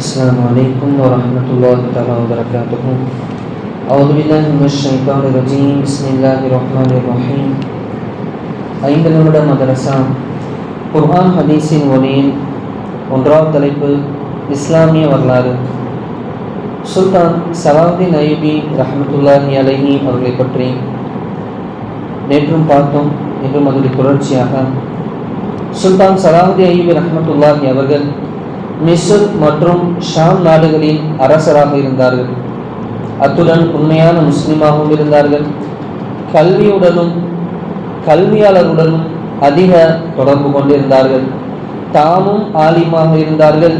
السلام عليكم ورحمة الله تعالى وبركاته أعوذ بالله من الشيطان الرجيم بسم الله الرحمن الرحيم ஐந்து நிமிட மதரசா குர்ஆன் ஹதீஸின் ஒளியில் ஒன்றாவது தலைப்பு இஸ்லாமிய வரலாறு சுல்தான் சலாவுதீன் ஐபி ரஹமத்துல்லாஹி அலைஹி அவர்களை பற்றி நேற்றும் பார்த்தோம் இன்றும் அதனுடைய தொடர்ச்சியாக சுல்தான் சலாவுதீன் ஐபி ரஹமத்துல்லாஹி அவர்கள் மிஸ்ர் மற்றும் ஷாம் நாடுகளின் அரசராக இருந்தார்கள். அத்துடன் உண்மையான முஸ்லிமாகவும் இருந்தார்கள். கல்வியுடனும் கல்வியாளருடனும் அதிக தொடர்பு கொண்டிருந்தார்கள். தாமும் ஆலிமாக இருந்தார்கள்.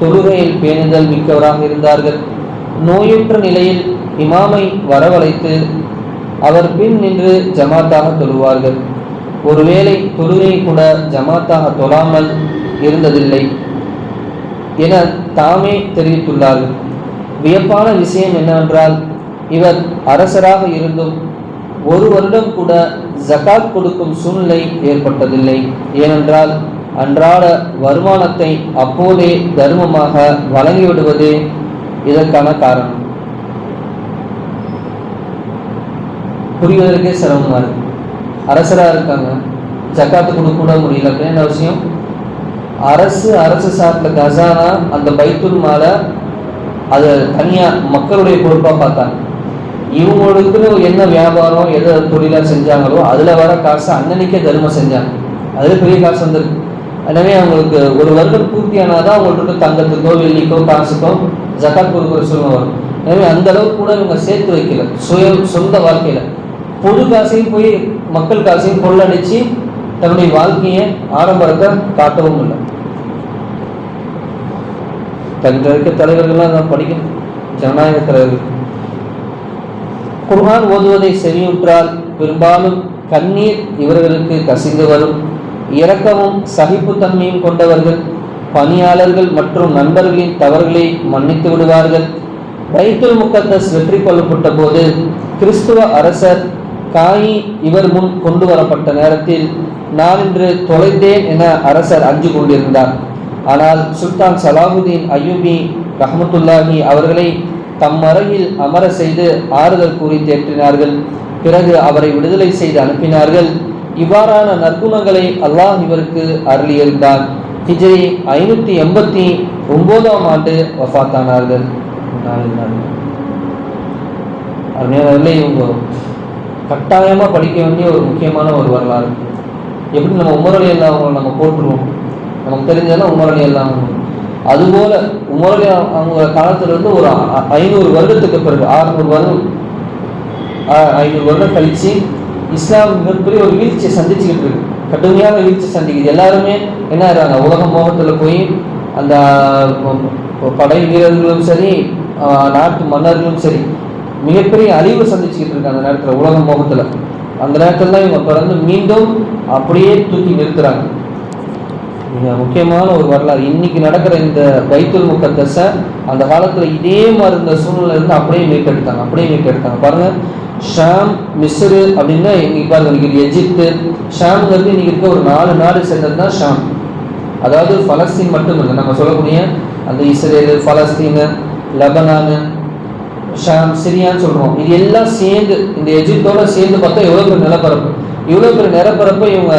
தொழுகையில் பேணுதல் மிக்கவராக இருந்தார்கள். நோயுற்ற நிலையில் இமாமை வரவழைத்து அவர் பின் நின்று ஜமாத்தாக தொழுவார்கள். ஒருவேளை தொழுகை கூட ஜமாத்தாக தொழாமல் இருந்ததில்லை. என தாமே தெரிவித்துள்ளார்கள் வியப்பான விஷயம் என்னவென்றால் இவர் அரசராக இருந்தும் ஒரு வருடம் கூட ஜகாத் கொடுக்கும் சூழ்நிலை ஏற்பட்டதில்லை. ஏனென்றால் அன்றாட வருமானத்தை அப்போதே தர்மமாக வழங்கிவிடுவதே இதற்கான காரணம். புரிவதற்கே சிரமமாக இருக்கு. அரசராக இருக்காங்க. ஜக்காத்து கொடுக்க கூட முடியல. அப்படின்னு விஷயம் அரசு அரசு சார்பில் கசானா அந்த பைத்துல் மாலை அதை தனியாக மக்களுடைய பொறுப்பாக பார்த்தாங்க. இவங்களுக்குன்னு என்ன வியாபாரம் எதை தொழிலாக செஞ்சாங்களோ அதில் வர காசு அன்னன்னைக்கே தர்மம் செஞ்சாங்க. அதில் பெரிய காசு வந்திருக்கு. எனவே அவங்களுக்கு ஒரு வருடம் பூர்த்தியானாதான் அவங்களுக்கு தங்கத்துக்கோ வெள்ளிக்கோ காசுக்கோ ஜக்காத் கொடுக்குற சூழ்நிலை வரும். எனவே அந்த அளவுக்கு கூட இவங்க சேர்த்து வைக்கல. சுய சொந்த வாழ்க்கையில். பொது காசையும் போய் மக்கள் காசையும் கொள்ளடிச்சு தன்னுடைய வாழ்க்கையை ஆடம்பரத்தை காட்டவும் இல்லை. தங்கிட்ட வைக்க தலைவர்கள்லாம் நான் படிக்கணும். ஜனநாயக தலைவர்கள். குர்ஹான் ஓதுவதை செவியுற்றால் பெரும்பாலும் கண்ணீர் இவர்களுக்கு கசிந்து வரும். இரக்கமும் சகிப்புத்தன்மையும் கொண்டவர்கள் பணியாளர்கள் மற்றும் நண்பர்களின் தவறுகளை மன்னித்து விடுவார்கள். பைத்துல் முக்கத்தஸ் வெற்றி கொள்ளப்பட்ட போது கிறிஸ்துவ அரசர் காயி இவர் முன் கொண்டு வரப்பட்ட நேரத்தில் நான் இன்று தொலைந்தேன் என அரசர் அஞ்சு கொண்டிருந்தார். ஆனால் சுல்தான் சலாஹுதீன் அயூபி ரஹமத்துல்லாஹி அவர்களை தம் அறையில் அமர செய்து ஆறுதல் கூறி தேற்றினார்கள். பிறகு அவரை விடுதலை செய்து அனுப்பினார்கள். இவ்வாறான நற்குணங்களை அல்லாஹ் இவருக்கு அருளியிருந்தான். ஹிஜ்ரி ஐநூற்றி எண்பத்தி ஒன்பதாம் ஆண்டு வஃத்தானார்கள். அருமையானவர்களே இவங்க கட்டாயமாக படிக்க வேண்டிய ஒரு முக்கியமான ஒரு வரலாறு. எப்படி நம்ம உமரலி அவங்களை நம்ம போட்டுருவோம் நமக்கு தெரிஞ்சதெல்லாம் உமரலி எல்லாம். அதுபோல உமரலி அவங்க காலத்துல இருந்து ஒரு ஐநூறு வருடத்துக்கு பிறகு ஆறுநூறு வருடம் ஐநூறு வருடம் கழிச்சு இஸ்லாம் மிகப்பெரிய ஒரு வீழ்ச்சியை சந்திச்சுக்கிட்டு இருக்கு. கடுமையான வீழ்ச்சி சந்திக்குது. எல்லாருமே என்ன ஆகிறாங்க உலக மோகத்தில் போய் அந்த படை வீரர்களும் சரி நாட்டு மன்னர்களும் சரி மிகப்பெரிய அழிவு சந்திச்சுக்கிட்டு இருக்காங்க அந்த நேரத்தில் உலக மோகத்தில். அந்த நேரத்தில் தான் இவங்க பிறந்து மீண்டும் அப்படியே தூக்கி நிறுத்துறாங்க. மிக முக்கியமான ஒரு வரலாறு. இன்னைக்கு நடக்கிற இந்த பைத்துல் முக்கத்தஸை அந்த காலத்தில் இதே மாதிரி இருந்த சூழ்நிலை இருந்து அப்படியே மீட்டெடுத்தாங்க அப்படியே மீட்டெடுத்தாங்க பாருங்க. ஷாம் மிஸ்ரு அப்படின்னா இன்னைக்கு பாருங்க. இன்னைக்கு எஜிப்து ஷாம்ங்கிறது இன்னைக்கு இருக்க ஒரு நாலு நாடு சேர்ந்தது தான் ஷாம். அதாவது பலஸ்தீன் மட்டும் இல்லை நம்ம சொல்லக்கூடிய அந்த இஸ்ரேலு பலஸ்தீனு லெபனானு ஷாம் சிரியான்னு சொல்கிறோம் இது எல்லாம் சேர்ந்து இந்த எஜிப்தோட சேர்ந்து பார்த்தா எவ்வளோ பெரிய நிலப்பரப்பு. இவ்வளோ பெரிய நிலப்பரப்பு இவங்க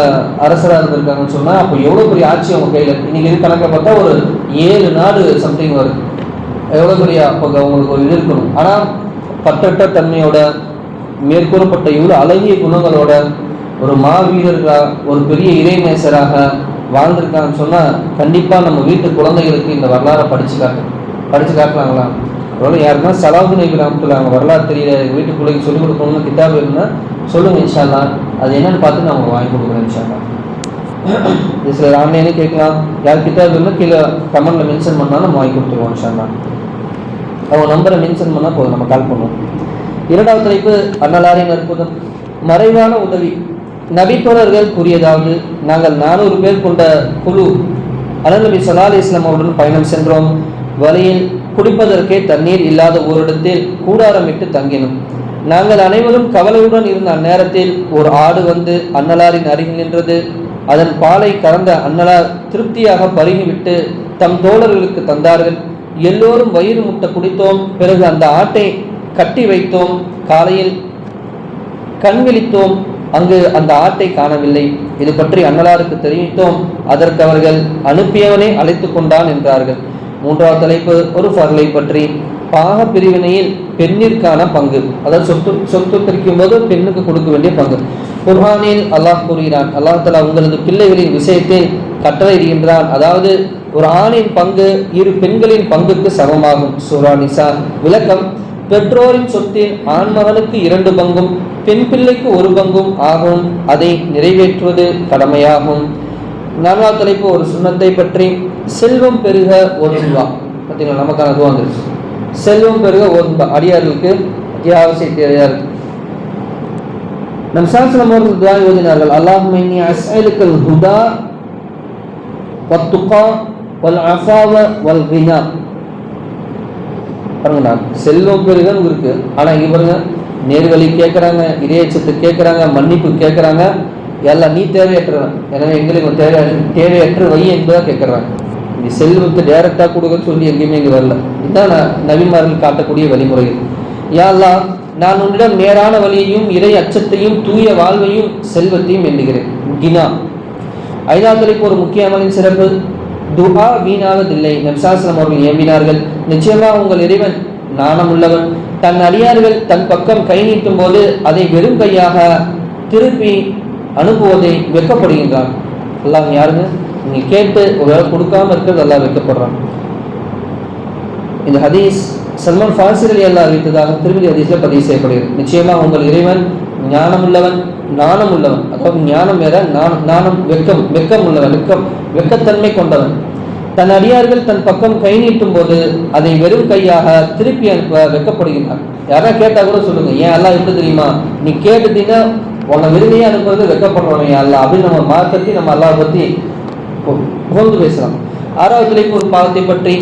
அரசராக இருந்திருக்காங்கன்னு சொன்னால் அப்போ எவ்வளோ பெரிய ஆட்சி அவங்க கையில் இன்னைக்கு இது கணக்கை பார்த்தா ஒரு ஏழு நாடு சம்திங் வருது. எவ்வளோ பெரிய அப்போ அவங்களுக்கு ஒரு இது இருக்கணும். ஆனால் பட்டட்ட தன்மையோட மேற்கூறப்பட்ட இவ்வளோ அழகிய குணங்களோட ஒரு மாவீரர்களாக ஒரு பெரிய இறைநேசராக வாழ்ந்திருக்காங்கன்னு சொன்னால் கண்டிப்பாக நம்ம வீட்டு குழந்தைகளுக்கு இந்த வரலாறை படித்து காட்டு. படித்து காட்டலாங்களா? அதனால் யாருன்னா சலாவுக்கு நபி ரஹமத்துல்லா அவங்க வரலாறு தெரியல எங்கள் வீட்டு பிள்ளைக்கு சொல்லிக் கொடுக்கணும்னு கிட்டாப் இருந்தால் சொல்லுங்கள் இன்ஷால்லா அது என்னன்னு பார்த்து நான் உங்களுக்கு வாங்கி கொடுக்குறேன் இன்ஷால்லா இது சில ஆன்லைனே கேட்கலாம். யார் கிட்டாப் இருந்தால் கீழே கமெண்ட்டில் மென்ஷன் பண்ணாலும் நம்ம வாங்கி கொடுத்துருவோம் இன்ஷால்லா அவங்க நம்பரை மென்ஷன் பண்ணால் போதும் நம்ம கால் பண்ணுவோம். இரண்டாவது தலைப்பு அன்னலாரின் அற்புதம். மறைவான உதவி. நபித்தோழர்கள் கூறியதாவது நாங்கள் நானூறு பேர் கொண்ட குழு. அலநபி சலா அலி இஸ்லாம் அவருடன் பயணம் சென்றோம். வழியில் குடிப்பதற்கே தண்ணீர் இல்லாத ஓரிடத்தில் கூடாரமிட்டு தங்கினோம். நாங்கள் அனைவரும் கவலையுடன் இருந்த அந்நேரத்தில் ஒரு ஆடு வந்து அன்னலாரின் அருகில் நின்றது. அதன் பாலை கறந்த அன்னலார் திருப்தியாக பருகிவிட்டு தம் தோழர்களுக்கு தந்தார்கள். எல்லோரும் வயிறு முட்டை குடித்தோம். பிறகு அந்த ஆட்டை கட்டி வைத்தோம். காலையில் கண் விழித்தோம். அங்கு அந்த ஆட்டை காணவில்லை. இது பற்றி அன்னலாருக்கு தெரிவித்தோம். அதற்கு அவர்கள் அனுப்பியவனே அழைத்து கொண்டான் என்றார்கள். மூன்றாவது தலைப்பு ஒரு ஃபர்லை பற்றி. பாக பிரிவினையில் பெண்ணிற்கான பங்கு. அதாவது சொத்து சொத்து பிரிக்கும் போது பெண்ணுக்கு கொடுக்க வேண்டிய பங்கு. குர்ஹானில் அல்லாஹ் கூறுகிறான் அல்லாஹ் தலா உங்களது பிள்ளைகளின் விஷயத்தில் கட்டளையிடுகின்றான். அதாவது ஒரு ஆணின் பங்கு இரு பெண்களின் பங்குக்கு சமமாகும். சூரா நிசா. விளக்கம் பெற்றோரின் சொத்தில் ஆண்மகனுக்கு இரண்டு பங்கும் பெண் பிள்ளைக்கு ஒரு பங்கும் ஆகும். அதை நிறைவேற்றுவது கடமையாகும். நான்காவது தலைப்பு ஒரு சுண்ணத்தை பற்றி. செல்வம் பெருக ஒரு பார்த்தீங்களா நமக்கான அதுவும் வந்துருச்சு. செல்வம் பெருக ஒரு அடியார்களுக்கு அத்தியாவசிய தேவையாக இருக்கு. நம் சாசனம் அவர்கள் துவா ஓதினார்கள் அல்லாஹும் இன்னி அஸ்அலுக்கல் ஹுதா வத்துகா வல் அஃபாவ வல் கினா. பாருங்கண்ணா செல்வம் பெருகன்னு இருக்கு. ஆனால் இங்கே பாருங்க நேர்வழி கேட்குறாங்க இறையச்சத்து கேட்குறாங்க மன்னிப்பு கேட்குறாங்க எல்லாம் நீ தேவையற்றவன். எனவே எங்களுக்கு தேவையற்ற தேவையற்ற வை என்பதாக கேட்குறாங்க நீ செல்வத்தை டைரக்டாக கொடுக்கன்னு சொல்லி எங்கேயுமே இங்கே வரல. இதுதான் நான் நபிமார்கள் காட்டக்கூடிய வழிமுறைகள். யாழ்லா நான் உன்னிடம் நேரான வழியையும் இறை அச்சத்தையும் தூய வாழ்வையும் செல்வத்தையும் எண்ணுகிறேன். கினா. ஐந்தாவது ஒரு முக்கியமான சிறப்பு. துஹா வீணாவதில்லை நம்சாசனம் அவர்கள் ஏம்பினார்கள் நிச்சயமாக உங்கள் இறைவன் நாணம் உள்ளவன் தன் அடியார்கள் தன் பக்கம் கை நீட்டும் போது அதை வெறும் கையாக திருப்பி அனுப்புவதை வெக்கப்படுகின்றான் அல்லாஹ் யாருங்க? நீங்க கேட்டு ஒரு கொடுக்காம இருக்கிறது அல்லா வைக்கப்படுறான். இந்த ஹதீஸ் சல்மான் ஃபாசிரலி அல்லா அறிவித்ததாக திருமதி ஹதீஸில் பதிவு செய்யப்படுகிறது. நிச்சயமாக உங்கள் இறைவன் ஞானம் உள்ளவன் நாணம் உள்ளவன் அதாவது ஞானம் வேற நாணம் நாணம் வெக்கம் வெக்கம் உள்ளவன் வெக்கம் வெக்கத்தன்மை கொண்டவன். தன் அடியார்கள் தன் பக்கம் கை நீட்டும் போது அதை வெறும் கையாக திருப்பி அனுப்ப வெக்கப்படுகின்றான். யாரா கேட்டா கூட சொல்லுங்க ஏன் எல்லாம் எப்படி தெரியுமா? நீ கேட்டுட்டீங்கன்னா உன்னை விரும்பியே அனுப்புறது வெக்கப்படுறவன் ஏன் அல்ல அப்படின்னு நம்ம மார்க்கத்தை நம்ம அல்லாவை பத்தி புகழ்ந்து பேசலாம். ஆறாவது தலைப்பு ஒரு பாவத்தை பற்றி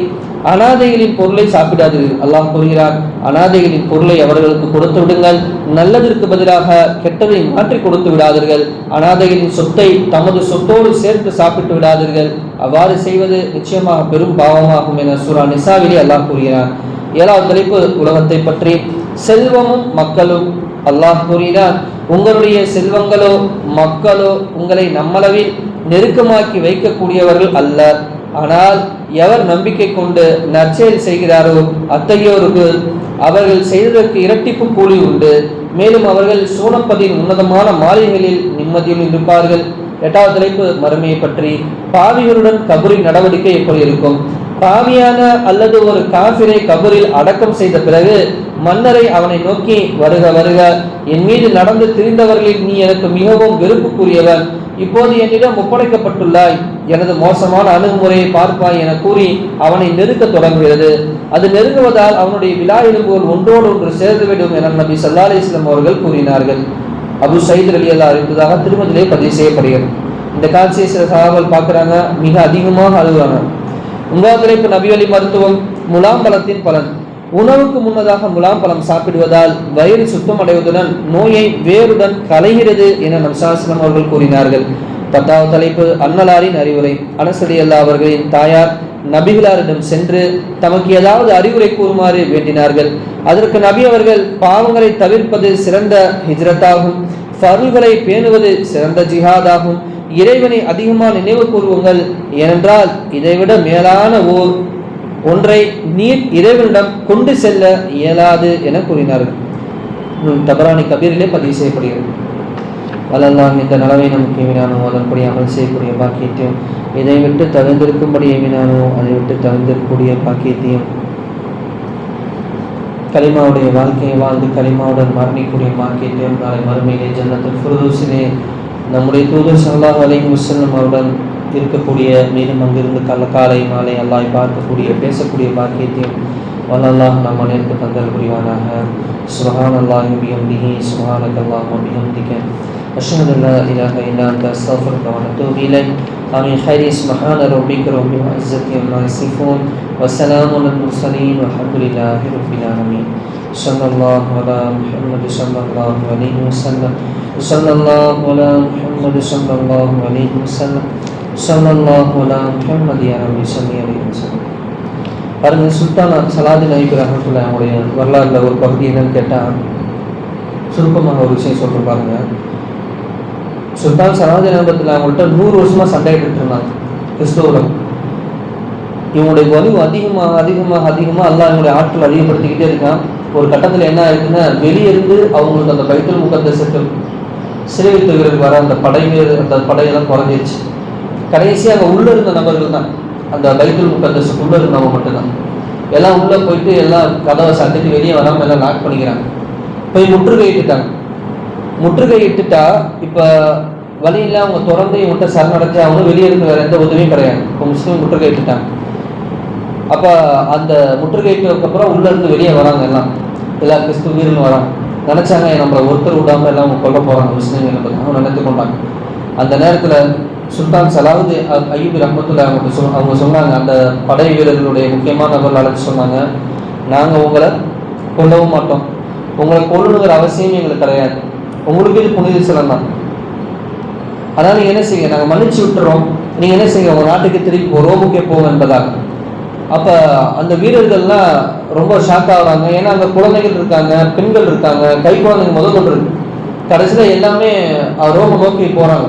அனாதைகளின் பொருளை சாப்பிடாது அல்லாஹ் கூறுகிறார் அனாதைகளின் பொருளை அவர்களுக்கு கொடுத்து விடுங்கள். நல்லதற்கு பதிலாக கெட்டதை மாற்றி கொடுத்து விடாதீர்கள். அனாதைகளின் சொத்தை தமது சொத்தோடு சேர்த்து சாப்பிட்டு விடாதீர்கள். அவ்வாறு செய்வது நிச்சயமாக பெரும் பாவமாகும் என சூரா நிசாவிலே அல்லாஹ் கூறுகிறார் ஏழாவது தலைப்பு உலகத்தை பற்றி செல்வமும் மக்களும். அல்லாஹ் கூறினார் உங்களுடைய செல்வங்களோ மக்களோ உங்களை நம்மளவில் நெருக்கமாக்கி வைக்கக்கூடியவர்கள் அல்ல ஆனால் எவர் நம்பிக்கை கொண்டு நற்செயல் செய்கிறாரோ அத்தகையோருக்கு அவர்கள் செய்ததற்கு இரட்டிப்பு கூலி உண்டு. மேலும் அவர்கள் சூனப்பதின் உன்னதமான மாளிகைகளில் நிம்மதியில் இருப்பார்கள் எட்டாவது தலைப்பு மறுமையை பற்றி. பாவிகளுடன் கபூரின் நடவடிக்கை எப்படி இருக்கும்? பாவியான அல்லது ஒரு காபிரை கபரில் அடக்கம் செய்த பிறகு மன்னரை அவனை நோக்கி வருக வருக. என் மீது நடந்து திரிந்தவர்களில் நீ எனக்கு மிகவும் வெறுப்புக்குரியவன். இப்போது என்னிடம் ஒப்படைக்கப்பட்டுள்ளாய். எனது மோசமான அணுகுமுறையை பார்ப்பாய் என கூறி அவனை நெருக்க தொடங்குகிறது. அது நெருங்குவதால் அவனுடைய விழா எலும்புகள் ஒன்றோடு ஒன்று சேர்ந்துவிடும் என நபி சல்லா அலிஸ்லாம் அவர்கள் கூறினார்கள். அபு சயித் அலி அல்லா அறிவித்ததாக திருமதியிலே பதிவு செய்யப்படுகிறது. இந்த காட்சியை சில சகாக்கள் பார்க்குறாங்க. மிக அதிகமாக அழுகுறாங்க. உங்கள் தலைப்பு நபி மருத்துவம் முலாம்பலத்தின் பலன். உணவுக்கு முன்னதாக முலாம் பழம் சாப்பிடுவதால் வயிறு சுத்தமடைவதுடன் நோயை வேறுடன் களைகிறது என நம் சாஸ்திரம் அவர்கள் கூறினார்கள். பத்தாவது தலைப்பு அன்னலாரின் அறிவுரை. அனசடி அல்லா அவர்களின் தாயார் நபிகளாரிடம் சென்று தமக்கு ஏதாவது அறிவுரை கூறுமாறு வேண்டினார்கள். அதற்கு நபி அவர்கள் பாவங்களை தவிர்ப்பது சிறந்த ஹிஜ்ரத்தாகும் ஃபருள்களை பேணுவது சிறந்த ஜிஹாதாகும். இறைவனை அதிகமாக நினைவு கூறுவுங்கள் ஏனென்றால் இதைவிட மேலான ஓர் ஒன்றை நீர் இறைவனிடம் கொண்டு செல்ல இயலாது என கூறினார்கள். நூல் தபரானி கபீரிலே பதிவு செய்யப்படுகிறது. வல்லல்லாஹ் இந்த நலவை நமக்கு ஏவினானோ அதன்படி அமல் செய்யக்கூடிய பாக்கியத்தையும் இதை விட்டு தகுந்திருக்கும்படி ஏவினானோ அதை விட்டு தகுந்திருக்கக்கூடிய பாக்கியத்தையும் கலிமாவுடைய வாழ்க்கையை வாழ்ந்து கலிமாவுடன் மரணிக்கூடிய பாக்கியத்தையும் நாளை மறுமையிலே ஜன்னத்தில் ஃபுருதூசிலே நம்முடைய தூதர் சல்லாஹ் அலைஹி முஸ்லம் அவருடன் இருக்கக்கூடிய மீண்டும் அங்கிருந்து கல காலை மாலை அல்லாஹ் பார்க்கக்கூடிய பேசக்கூடிய பாக்கியத்தையும் வல்லல்லாஹ் நம் அனைத்து தந்தல் புரிவானாக சுபஹான் அல்லாஹி பிஹம்திஹி சுபஹானக அல்லாஹும்ம பிஹம்திக அஷ்ஹது அன் லா இலாஹ இல்லா அன்த அஸ்தக்ஃபிருக வ அத்தூபு இலைக் ஆமீன் خير سبحان ربك رب العزة عما يصفون وسلام على المرسلين والحمد لله رب العالمين صلى الله على محمد صلى الله عليه وسلم صلى الله على محمد صلى الله عليه وسلم صلى الله على محمد يا رب صل عليه وسلم பாருங்க சுல்தான் சலாதின் ஐபி ரஹமத்துல்லா அவங்களுடைய வரலாறுல ஒரு பகுதி என்னன்னு கேட்டால் சுருக்கமாக ஒரு விஷயம் சொல்கிறேன் பாருங்க சுல்தான் சலாதின் ஐபத்தில் அவங்கள்ட்ட நூறு வருஷமாக சண்டையிட்டு இருந்தாங்க கிறிஸ்தவர்கள் இவங்களுடைய வலு அதிகமாக அதிகமாக அதிகமாக அல்லாஹ் இவங்களுடைய ஆற்றல் அதிகப்படுத்திக்கிட்டே இருக்கான் ஒரு கட்டத்தில் என்ன ஆயிருக்குன்னா வெளியிருந்து அவங்களுக்கு அந்த பைத்தல் முகத்தசத்து சிறை வைத்தவர்களுக்கு வர அந்த படை வீரர் அந்த படையெல்லாம் குறைஞ்சிருச்சு கடைசி அங்கே உள்ளே இருந்த நபர்கள் தான். அந்த பைத்தல் முகத்தஸுக்கு உள்ளே இருந்தவங்க மட்டும்தான். எல்லாம் உள்ளே போயிட்டு எல்லாம் கதவை சண்டைக்கு வெளியே வராமல் எல்லாம் லாக் பண்ணிக்கிறாங்க. போய் முற்றுகையிட்டுட்டாங்க முற்றுகையிட்டுட்டா இப்போ வழியில் அவங்க தொடர்ந்து இவங்கள்ட்ட சரணடைஞ்சு அவங்களும் வெளியே இருந்து வேறு எந்த உதவியும் கிடையாது. இப்போ முஸ்லீம் முற்றுகையிட்டுட்டாங்க அப்போ அந்த முற்றுகைக்கு அப்புறம் உள்ள இருந்து வெளியே வராங்க எல்லாம். எல்லா கிறிஸ்துவ வீரர்களும் வராங்க. நினச்சாங்க நம்மளை ஒருத்தர் விடாமல் எல்லாம் அவங்க கொல்ல போகிறாங்க முஸ்லீம்கள் என்பது அவங்க நினைத்து கொண்டாங்க. அந்த நேரத்தில் சுல்தான் சலாவுதி ஐயூபி ரம்பத்துல ரஹமத்துல்லா அவங்க சொல் அவங்க சொன்னாங்க அந்த படை வீரர்களுடைய முக்கியமான நபர்கள் அழைச்சி சொன்னாங்க நாங்கள் உங்களை கொல்லவும் மாட்டோம். உங்களை கொல்லணுங்கிற அவசியம் எங்களுக்கு கிடையாது. உங்களுக்கு இது புனித சிலம் தான். அதனால் நீங்கள் என்ன செய்யுங்க? நாங்கள் மன்னிச்சு விட்டுறோம். நீங்கள் என்ன செய்யுங்க? உங்கள் நாட்டுக்கு திருப்பி போ ரோமுக்கே போங்க என்பதாக. அப்போ அந்த வீரர்கள்லாம் ரொம்ப ஷாக் ஆகுறாங்க. ஏன்னா அங்கே குழந்தைகள் இருக்காங்க பெண்கள் இருக்காங்க கை குழந்தைங்க முதல் கொண்டு இருக்கு. கடைசியில் எல்லாமே ரோம ரோமை நோக்கி போகிறாங்க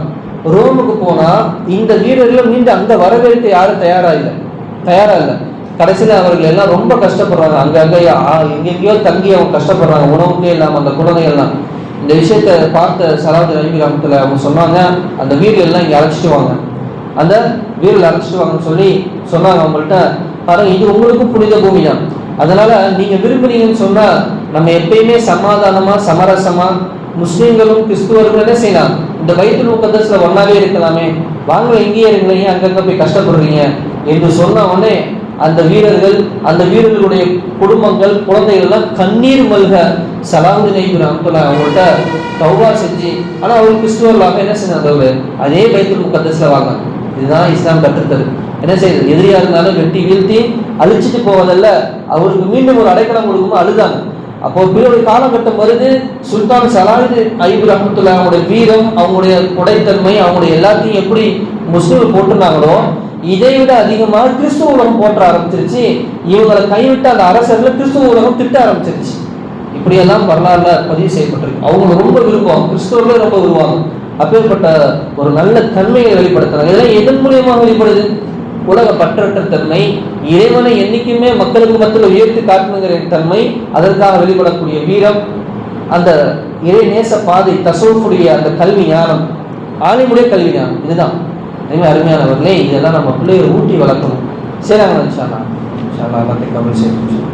ரோமுக்கு போனால் இந்த வீரர்களும் மீண்டும் அந்த வரவேற்க யாரும் தயாராக இல்லை தயாராக இல்லை கடைசியில் அவர்கள் எல்லாம் ரொம்ப கஷ்டப்படுறாங்க. அங்கங்கே எங்கெங்கேயோ தங்கி அவங்க கஷ்டப்படுறாங்க. உணவுக்கே இல்லாமல் அந்த குழந்தைகள்லாம். இந்த விஷயத்தை பார்த்த சலாவது ரவி கிராமத்தில் அவங்க சொன்னாங்க. அந்த வீரர்கள் எல்லாம் இங்கே அழைச்சிட்டு வாங்க. அந்த வீரர்கள் அழைச்சிட்டு வாங்கன்னு சொல்லி சொன்னாங்க அவங்கள்ட்ட. பாருங்க இது உங்களுக்கும் புனித பூமி தான் அதனால நீங்க விரும்புறீங்கன்னு சொன்னா நம்ம எப்பயுமே சமாதானமா சமரசமா முஸ்லீம்களும் கிறிஸ்துவர்களும் என்ன செய்யலாம்? இந்த வயிற்று முக்கத்தஸ்ல ஒன்றாவே இருக்கலாமே. வாங்க எங்கேயே இருங்களேன் ஏன் போய் கஷ்டப்படுறீங்க? என்று சொன்ன உடனே அந்த வீரர்கள் அந்த வீரர்களுடைய குடும்பங்கள் குழந்தைகள் எல்லாம் கண்ணீர் மல்க சலாமுதீன் ஐபுர் அம்புல்லா அவங்கள்ட்ட தௌபா செஞ்சு ஆனா அவர் கிறிஸ்துவர்களாக என்ன செஞ்சாங்க அதே பைத்துல் முக்கத்தஸ்ல வாங்க. இதுதான் இஸ்லாம் கற்றுத்தது என்ன செய்யுது எதிரியாக இருந்தாலும் வெட்டி வீழ்த்தி அழிச்சிட்டு போவதல்ல. அவருக்கு மீண்டும் ஒரு அடைக்கலம் கொடுக்கும்போது அழுதாங்க. அப்போ பிறகு காலகட்டம் வருது. சுல்தான் சலாவிது ஐபு ரஹமத்துல்லா அவங்களுடைய வீரம் அவங்களுடைய கொடைத்தன்மை அவங்களுடைய எல்லாத்தையும் எப்படி முஸ்லீம் போட்டுனாங்களோ இதை விட அதிகமாக கிறிஸ்துவ உலகம் போற்ற ஆரம்பிச்சிருச்சு. இவங்களை கைவிட்ட அந்த அரசர்களை கிறிஸ்துவ உலகம் திட்ட ஆரம்பிச்சிருச்சு. இப்படியெல்லாம் வரலாறுல பதிவு செய்யப்பட்டிருக்கு. அவங்க ரொம்ப விரும்புவாங்க. கிறிஸ்துவர்களே ரொம்ப விரும்புவாங்க. அப்பேற்பட்ட ஒரு நல்ல தன்மையை வெளிப்படுத்துறாங்க. இதெல்லாம் எதன் மூலியமாக வெளிப்படுது? உலக பற்றற்ற தன்மை இறைவனை என்றைக்குமே மக்களுக்கு மத்தியில் உயர்த்தி காட்டணுங்கிற தன்மை அதற்காக வெளிப்படக்கூடிய வீரம் அந்த இறை நேச பாதை தசோஃபுடைய அந்த கல்வி ஞானம் ஆணைமுடைய கல்வி ஞானம் இதுதான். எனவே அருமையானவர்களே இதெல்லாம் நம்ம பிள்ளைகளை ஊட்டி வளர்க்கணும். சரி அவங்க இன்ஷால்லா கமல் எல்லாத்தையும்